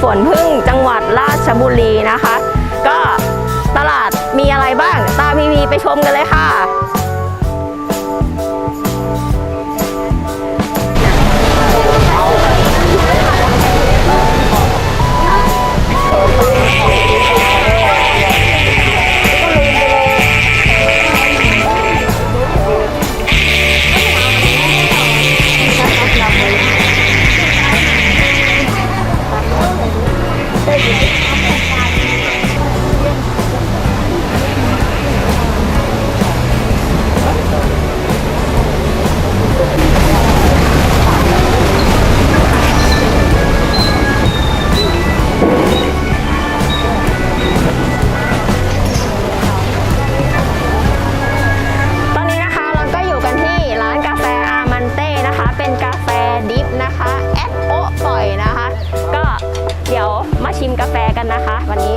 สวนพึ่งจังหวัดราชบุรีนะคะ ก็ตลาดมีอะไรบ้าง ตามพีพีไปชมกันเลยค่ะ แอดโอปล่อยนะคะ ก็เดี๋ยวมาชิมกาแฟกันนะคะ วันนี้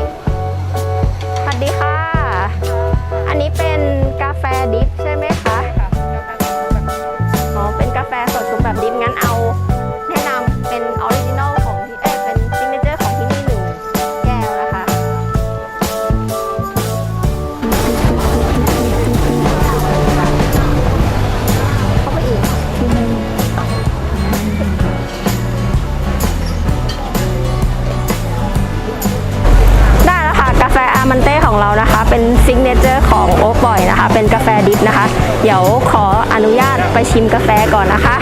ของเรานะคะ เป็นซิกเนเจอร์ของโอ๊บอยนะคะ เป็นกาแฟดิฟนะคะ เดี๋ยวขออนุญาตไปชิมกาแฟก่อนนะคะ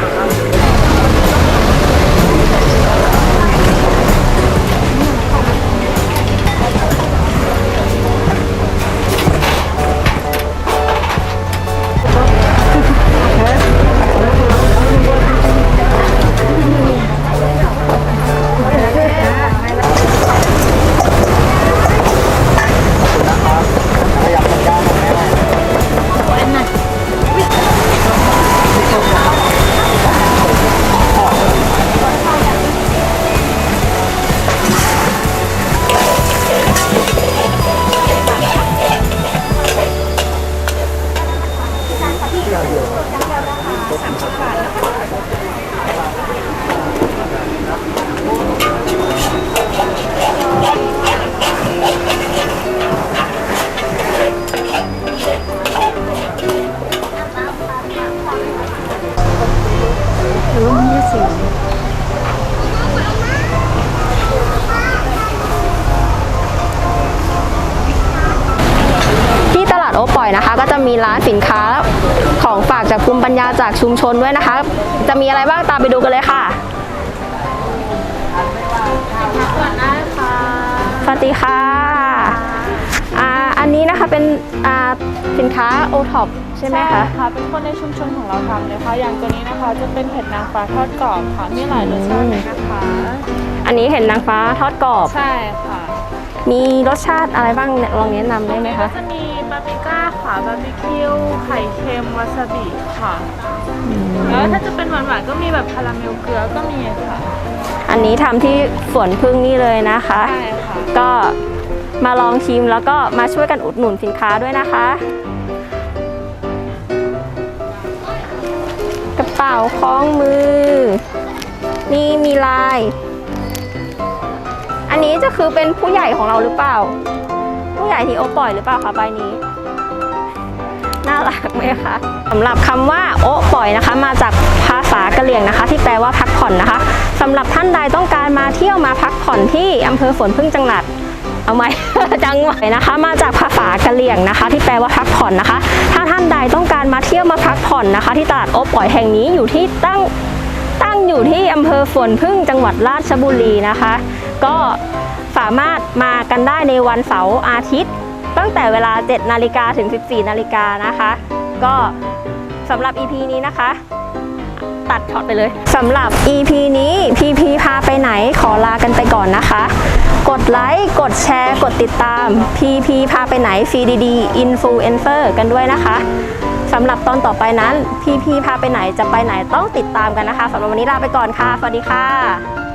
ที่ตลาดโอปล่อยนะคะ ก็จะมีร้านสินค้าของฝากจากภูมิปัญญาจากชุมชนด้วยนะคะ จะมีอะไรบ้างตามไปดูกันเลยค่ะสวัสดีค่ะ เป็นอ่าสินค้าโอท็อปใช่ไหมคะค่ะ เป็นคนในชุมชนของเราทำเลยค่ะ อย่างตัวนี้นะคะจะเป็นเห็ดนางฟ้าทอดกรอบค่ะ มีหลายรสชาติเลยนะคะ อันนี้เห็นนางฟ้าทอดกรอบ ใช่ค่ะ มีรสชาติอะไรบ้างเนี่ยลองแนะนำได้ไหมก็คะ จะมีบาร์บีก้าค่ะ บาร์บีคิว ไข่เค็ม วาซาบิค่ะ แล้วถ้าจะเป็นหวานๆก็มีแบบคาราเมลเกลือก็มีค่ะ อันนี้ทำที่สวนพึ่งนี่เลยนะคะ ใช่ค่ะ ก็ มาลองชิมแล้วก็มาช่วยกันอุดหนุนสินค้าด้วยนะคะ กระเป๋าคล้องมือ นี่มีลาย อันนี้จะคือเป็นผู้ใหญ่ของเราหรือเปล่า ผู้ใหญ่ที่โอปล่อยหรือเปล่าคะใบนี้น่ารักไหมคะสำหรับคำว่าโอปล่อยนะคะ มาจากภาษากะเหรี่ยงนะคะ ที่แปลว่าพักผ่อนนะคะสำหรับท่านใดต้องการมาเที่ยวมาพักผ่อนที่อำเภอฝนพึ่งจังหวัด เอาไหมจังหวัดนะคะ มาจากภาษากะเหรี่ยงนะคะ ที่แปลว่าพักผ่อนนะคะ ถ้าท่านใดต้องการมาเที่ยวมาพักผ่อนนะคะ ที่ตลาดโอะปล่อยแห่งนี้อยู่ที่ตั้งตั้งอยู่ที่อำเภอฝนพึ่งจังหวัดราชบุรีนะคะ ก็สามารถมากันได้ในวันเสาร์อาทิตย์ ตั้งแต่เวลา 7 นาฬิกาถึง 14 นาฬิกานะคะ ก็สำหรับ EP นี้นะคะ ตัดช็อตไปเลยสำหรับ EP นี้ PP พาไปไหนขอลากันไปก่อนนะคะ กดไลค์ กดแชร์ กดติดตาม พีพีพาไปไหนฟรีดีๆอินฟลูเอนเซอร์กันด้วยนะคะสำหรับตอนต่อไปนั้น พีพีพาไปไหนจะไปไหนต้องติดตามกันนะคะสำหรับวันนี้ลาไปก่อนค่ะ สวัสดีค่ะ